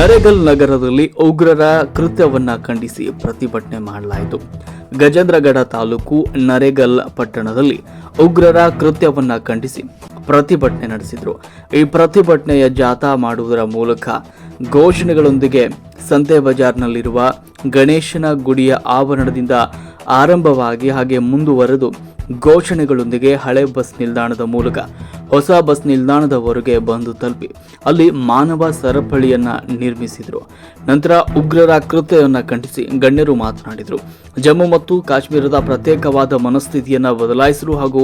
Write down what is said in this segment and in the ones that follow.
ನರೇಗಲ್ ನಗರದಲ್ಲಿ ಉಗ್ರರ ಕೃತ್ಯವನ್ನ ಖಂಡಿಸಿ ಪ್ರತಿಭಟನೆ ಮಾಡಲಾಯಿತು. ಗಜೇಂದ್ರಗಡ ತಾಲೂಕು ನರೇಗಲ್ ಪಟ್ಟಣದಲ್ಲಿ ಉಗ್ರರ ಕೃತ್ಯವನ್ನ ಖಂಡಿಸಿ ಪ್ರತಿಭಟನೆ ನಡೆಸಿದ್ರು. ಈ ಪ್ರತಿಭಟನೆಯ ಜಾಥಾ ಮಾಡುವುದರ ಮೂಲಕ ಘೋಷಣೆಗಳೊಂದಿಗೆ ಸಂತೆ ಬಜಾರ್ನಲ್ಲಿರುವ ಗಣೇಶನ ಗುಡಿಯ ಆವರಣದಿಂದ ಆರಂಭವಾಗಿ ಹಾಗೆ ಮುಂದುವರೆದು ಘೋಷಣೆಗಳೊಂದಿಗೆ ಹಳೆ ಬಸ್ ನಿಲ್ದಾಣದ ಮೂಲಕ ಹೊಸ ಬಸ್ ನಿಲ್ದಾಣದವರೆಗೆ ಬಂದು ತಲುಪಿ ಅಲ್ಲಿ ಮಾನವ ಸರಪಳಿಯನ್ನ ನಿರ್ಮಿಸಿದರು. ನಂತರ ಉಗ್ರರ ಕೃತ್ಯವನ್ನು ಖಂಡಿಸಿ ಗಣ್ಯರು ಮಾತನಾಡಿದರು. ಜಮ್ಮು ಮತ್ತು ಕಾಶ್ಮೀರದ ಪ್ರತ್ಯೇಕವಾದ ಮನಸ್ಥಿತಿಯನ್ನು ಬದಲಾಯಿಸಲು ಹಾಗೂ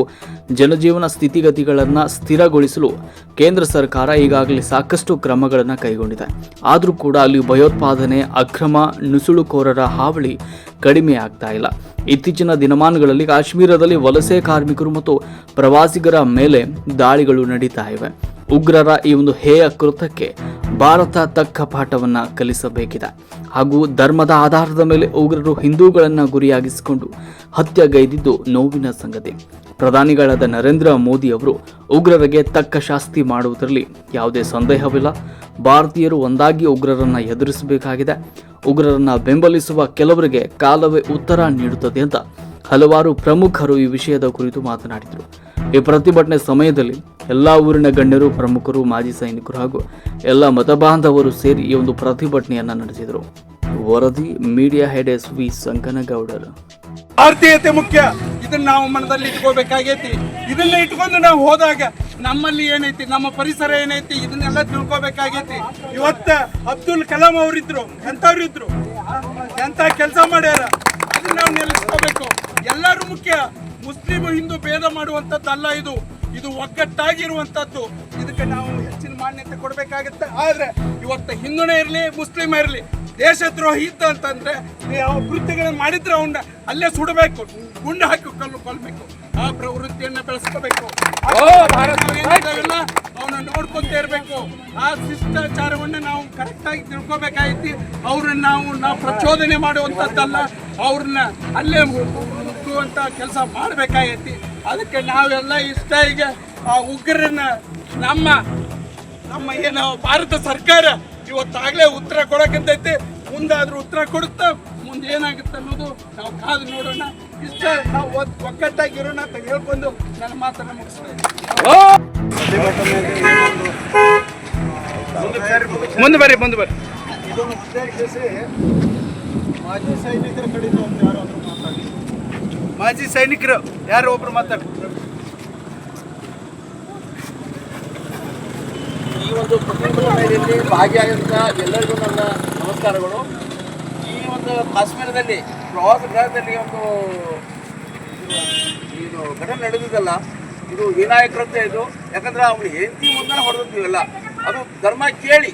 ಜನಜೀವನ ಸ್ಥಿತಿಗತಿಗಳನ್ನು ಸ್ಥಿರಗೊಳಿಸಲು ಕೇಂದ್ರ ಸರ್ಕಾರ ಈಗಾಗಲೇ ಸಾಕಷ್ಟು ಕ್ರಮಗಳನ್ನು ಕೈಗೊಂಡಿದೆ. ಆದರೂ ಕೂಡ ಅಲ್ಲಿ ಭಯೋತ್ಪಾದನೆ, ಅಕ್ರಮ, ನುಸುಳುಕೋರರ ಹಾವಳಿ ಕಡಿಮೆ ಆಗ್ತಾ ಇಲ್ಲ. ಇತ್ತೀಚಿನ ದಿನಮಾನಗಳಲ್ಲಿ ಕಾಶ್ಮೀರದಲ್ಲಿ ವಲಸೆ ಕಾರ್ಮಿಕರು ಮತ್ತು ಪ್ರವಾಸಿಗರ ಮೇಲೆ ದಾಳಿಗಳು ನಡೀತಾ ಇವೆ. ಉಗ್ರರ ಈ ಒಂದು ಹೇಯ ಕೃತ್ಯಕ್ಕೆ ಭಾರತ ತಕ್ಕ ಪಾಠವನ್ನ ಕಲಿಸಬೇಕಿದೆ. ಹಾಗೂ ಧರ್ಮದ ಆಧಾರದ ಮೇಲೆ ಉಗ್ರರು ಹಿಂದೂಗಳನ್ನು ಗುರಿಯಾಗಿಸಿಕೊಂಡು ಹತ್ಯೆಗೈದಿದ್ದು ನೋವಿನ ಸಂಗತಿ. ಪ್ರಧಾನಿಗಳಾದ ನರೇಂದ್ರ ಮೋದಿ ಅವರು ಉಗ್ರರಿಗೆ ತಕ್ಕ ಶಾಸ್ತಿ ಮಾಡುವುದರಲ್ಲಿ ಯಾವುದೇ ಸಂದೇಹವಿಲ್ಲ. ಭಾರತೀಯರು ಒಂದಾಗಿ ಉಗ್ರರನ್ನ ಎದುರಿಸಬೇಕಾಗಿದೆ. ಉಗ್ರರನ್ನ ಬೆಂಬಲಿಸುವ ಕೆಲವರಿಗೆ ಕಾಲವೇ ಉತ್ತರ ನೀಡುತ್ತದೆ ಅಂತ ಹಲವಾರು ಪ್ರಮುಖರು ಈ ವಿಷಯದ ಕುರಿತು ಮಾತನಾಡಿದರು. ಈ ಪ್ರತಿಭಟನೆ ಸಮಯದಲ್ಲಿ ಎಲ್ಲ ಊರಿನ ಗಣ್ಯರು, ಪ್ರಮುಖರು, ಮಾಜಿ ಸೈನಿಕರು ಹಾಗೂ ಎಲ್ಲ ಮತಬಾಂಧವರು ಸೇರಿ ಈ ಒಂದು ಪ್ರತಿಭಟನೆಯನ್ನ ನಡೆಸಿದರು. ವರದಿ, ಮೀಡಿಯಾ ಹೆಡ್ ಎಸ್ ವಿ ಸಂಕನಗೌಡರು. ಭಾರತೀಯತೆ ಮುಖ್ಯ. ಇದನ್ನ ನಾವು ಮನದಲ್ಲಿ ಇಟ್ಕೋಬೇಕಾಗೈತಿ. ಇದನ್ನ ಇಟ್ಕೊಂಡು ನಾವು ಹೋದಾಗ ನಮ್ಮಲ್ಲಿ ಏನೈತಿ, ನಮ್ಮ ಪರಿಸರ ಏನೈತಿ, ಇದನ್ನೆಲ್ಲ ತಿಳ್ಕೊಬೇಕಾಗೈತಿ. ಇವತ್ತ ಅಬ್ದುಲ್ ಕಲಾಂ ಅವರಿದ್ರು ಎಂಥವ್ರಿದ್ರು ಎಂತ ಕೆಲಸ ಮಾಡ್ಯಾರ? ಅದನ್ನ ನಾವು ನೆಲೆಸ್ಕೋಬೇಕು ಎಲ್ಲರೂ ಮುಖ್ಯ. ಮುಸ್ಲಿಂ ಹಿಂದೂ ಭೇದ ಮಾಡುವಂಥದ್ದಲ್ಲ ಇದು. ಇದು ಒಗ್ಗಟ್ಟಾಗಿರುವಂಥದ್ದು. ಇದಕ್ಕೆ ನಾವು ಹೆಚ್ಚಿನ ಮಾನ್ಯತೆ ಕೊಡಬೇಕಾಗುತ್ತೆ. ಆದ್ರೆ ಇವತ್ತು ಹಿಂದೂನೇ ಇರಲಿ ಮುಸ್ಲಿಂ ಇರಲಿ ದೇಶದ್ರೋಹಿ ಇದ್ದ ಅಂತಂದ್ರೆ ಯಾವ ಕೃತ್ಯಗಳನ್ನು ಮಾಡಿದ್ರೆ ಅವನ್ನ ಅಲ್ಲೇ ಸುಡಬೇಕು ಗುಂಡು ಹಾಕಿ ಕಲ್ಲು ಕೊಲ್ಬೇಕು ಆ ಪ್ರವೃತ್ತಿಯನ್ನ ಬೆಳೆಸ್ಕೋಬೇಕು. ಅವನ್ನ ನೋಡ್ಕೊಂತ ಇರಬೇಕು. ಆ ಶಿಷ್ಟಾಚಾರವನ್ನ ನಾವು ಕರೆಕ್ಟ್ ಆಗಿ ತಿಳ್ಕೊಬೇಕಾಗೈತಿ ಅವ್ರನ್ನ ನಾವು ನಾವು ಪ್ರಚೋದನೆ ಮಾಡುವಂಥದ್ದಲ್ಲ. ಅವ್ರನ್ನ ಅಲ್ಲೇ ಮುಟ್ಟುವಂತ ಕೆಲಸ ಮಾಡಬೇಕಾಗೈತಿ. ಅದಕ್ಕೆ ನಾವೆಲ್ಲ ಇಷ್ಟ ಈಗ ಆ ಉಗ್ರರನ್ನ ನಮ್ಮ ನಮ್ಮ ಏನು ಭಾರತ ಸರ್ಕಾರ ಇವತ್ತಾಗಲೇ ಉತ್ತರ ಕೊಡಕಂತೈತಿ ಮುಂದಾದ್ರೂ ಉತ್ತರ ಕೊಡುತ್ತಾ ಮುಂದೆ ಏನಾಗುತ್ತೆ ಅನ್ನೋದು ನಾವು ಕಾದು ನೋಡೋಣ. ಇಷ್ಟ ನಾವು ಒತ್- ಒಗ್ಗಟ್ಟಾಗಿರೋಣ ಅಂತ ಹೇಳ್ಕೊಂಡು ನನ್ನ ಮಾತನ್ನ ಮುಗಿಸ್ತೇನೆ. ಮುಂದೆ ಬರ್ರಿ ಮುಂದೆ ಬರ್ರಿ. ಮಾಜಿ ಸೈನಿಕರ ಕಡೆಯಿಂದ ಒಂದು ಯಾರಾದರೂ ಮಾತಾಡಿ. ಮಾಜಿ ಸೈನಿಕರು ಯಾರು ಒಬ್ರು ಮಾತಾಡ್ತಾರೆ ಈ ಒಂದು ಪ್ರತಿಭಟನೆಯಲ್ಲಿ ಭಾಗಿಯಾಗಿದ್ದ ಎಲ್ಲರಿಗೂ ನನ್ನ ನಮಸ್ಕಾರಗಳು. ಈ ಒಂದು ಕಾಶ್ಮೀರದಲ್ಲಿ, ಪ್ರವಾಸ ಗೃಹದಲ್ಲಿ ಒಂದು ಇದು ಘಟನೆ ನಡೆದಿದ್ದಲ್ಲ ಇದು ವಿನಾಯಕರಂತೆ ಇದು. ಯಾಕಂದ್ರೆ ಅವ್ನು ಹೆಂಡತಿ ಮುಂದೆ ಹೊಡೆದಿದ್ದೀವಲ್ಲ ಅದು ಧರ್ಮ ಕೇಳಿ,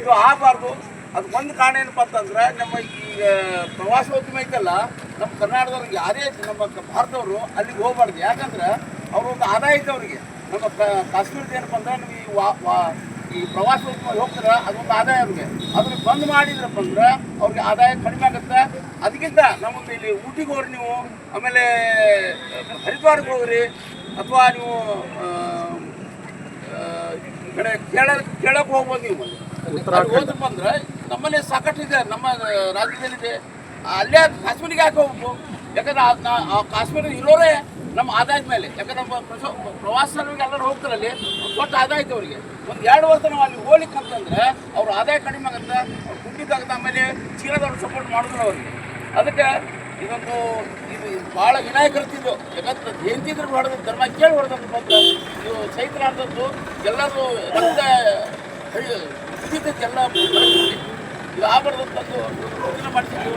ಇದು ಆಗಬಾರ್ದು. ಅದು ಒಂದು ಕಾರಣ ಏನಪ್ಪ ಅಂತಂದ್ರೆ, ನಮ್ಮ ಈಗ ಪ್ರವಾಸೋದ್ಯಮ ಐತಲ್ಲ ನಮ್ಮ ಕರ್ನಾಟಕದವ್ರಿಗೆ ಯಾರೇ ನಮ್ಮ ಭಾರತದವರು ಅಲ್ಲಿಗೆ ಹೋಗ್ಬಾರ್ದು. ಯಾಕಂದ್ರೆ ಅವ್ರೊಂದು ಆದಾಯ ಐತೆ ಅವ್ರಿಗೆ. ನಮ್ಮ ಕಾಶ್ಮೀರದ ಏನಪ್ಪ ಅಂದ್ರೆ ನಮಗೆ ಈ ವಾ ಈ ಪ್ರವಾಸೋದ್ಯಮ ಹೋಗ್ತಾರೆ ಅದೊಂದು ಆದಾಯ ಅವ್ರಿಗೆ. ಅದನ್ನ ಬಂದ್ ಮಾಡಿದ್ರಪ್ಪ ಅಂದ್ರೆ ಅವ್ರಿಗೆ ಆದಾಯ ಕಡಿಮೆ ಆಗುತ್ತೆ. ಅದಕ್ಕಿಂತ ನಮ್ಮದು ಇಲ್ಲಿ ಊಟಿಗೆ ಹೋಗ್ರಿ ನೀವು ಆಮೇಲೆ ಹರಿದ್ವಾರಕ್ಕೆ ಹೋಗ್ರಿ ಅಥವಾ ನೀವು ಕಡೆ ಕೇಳ ಕೇಳಕ್ಕೆ ಹೋಗ್ಬೋದು ನೀವು. ಹೋದ್ರಪ್ಪ ಅಂದ್ರೆ ನಮ್ಮಲ್ಲಿ ಸಾಕಷ್ಟು ಇದೆ ನಮ್ಮ ರಾಜ್ಯದಲ್ಲಿದೆ. ಅಲ್ಲೇ ಕಾಶ್ಮೀರಿಗೆ ಯಾಕೆ ಹೋಗ್ಬೇಕು ಯಾಕಂದ್ರೆ ಕಾಶ್ಮೀರ ಇರೋರೇ ನಮ್ಮ ಆದಾಯದ ಮೇಲೆ. ಯಾಕಂದ್ರೆ ನಮ್ಮ ಪ್ರವಾಸಗಳಿಗೆ ಎಲ್ಲರೂ ಹೋಗ್ತಾರಲ್ಲಿ ದೊಡ್ಡ ಆದಾಯ ಐತೆ ಅವರಿಗೆ. ಒಂದು ಎರಡು ವರ್ಷ ನಾವು ಅಲ್ಲಿ ಹೋಗ್ಲಿಕ್ಕೆ ಅಂತಂದ್ರೆ ಅವ್ರ ಆದಾಯ ಕಡಿಮೆ ಆಗುತ್ತೆ. ಅವ್ರು ಮೇಲೆ ಆಮೇಲೆ ಚೀನಾದವ್ರು ಸಪೋರ್ಟ್ ಮಾಡಿದ್ರು ಅವ್ರಿಗೆ. ಅದಕ್ಕೆ ಇದೊಂದು ಇದು ಭಾಳ ವಿನಾಯಕರ್ತಿದ್ದು ಯಾಕಂದ್ರೆ ಹೆಂತಿದ್ರು ಹೊಡೆದ ಧರ್ಮ ಕೇಳಿ ಹೊಡೆದಂತ ಬಂದು ಇದು ಚೈತ್ರ ಆದದ್ದು ಎಲ್ಲರೂ ರಕ್ತ ಎಲ್ಲ ಅಂತಂದು ಇದನ್ನ ಮಾಡ್ತಿದ್ವಿ